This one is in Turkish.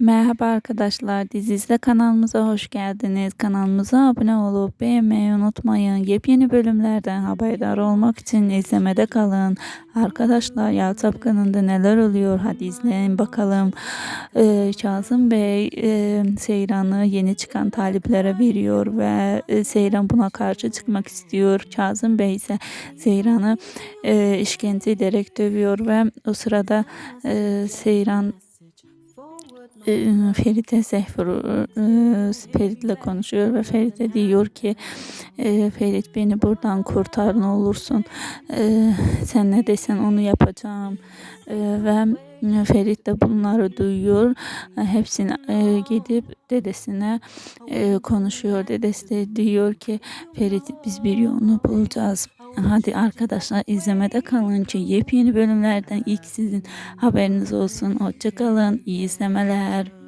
Merhaba arkadaşlar, Dizizde kanalımıza hoş geldiniz. Kanalımıza abone olup beğenmeyi unutmayın. Yepyeni bölümlerden haberdar olmak için izlemede kalın. Arkadaşlar Yağ Çapkını'nda neler oluyor? Hadi izleyin bakalım. Ee, Kazım Bey e, Seyran'ı yeni çıkan taliplere veriyor ve e, Seyran buna karşı çıkmak istiyor. Kazım Bey ise Seyran'ı e, işkence ederek dövüyor ve o sırada e, Seyran e, Ferit'e Zehfur e, Ferit'le konuşuyor ve Ferit'e diyor ki e, Ferit beni buradan kurtar ne olursun. E, sen ne desen onu yapacağım. Ve Ferit de bunları duyuyor E, hepsini e, gidip dedesine e, konuşuyor dedesi de diyor ki Ferit biz bir yolunu bulacağız Hadi arkadaşlar izlemede kalın ki yepyeni bölümlerden ilk sizin haberiniz olsun. Hoşça kalın. İyi izlemeler.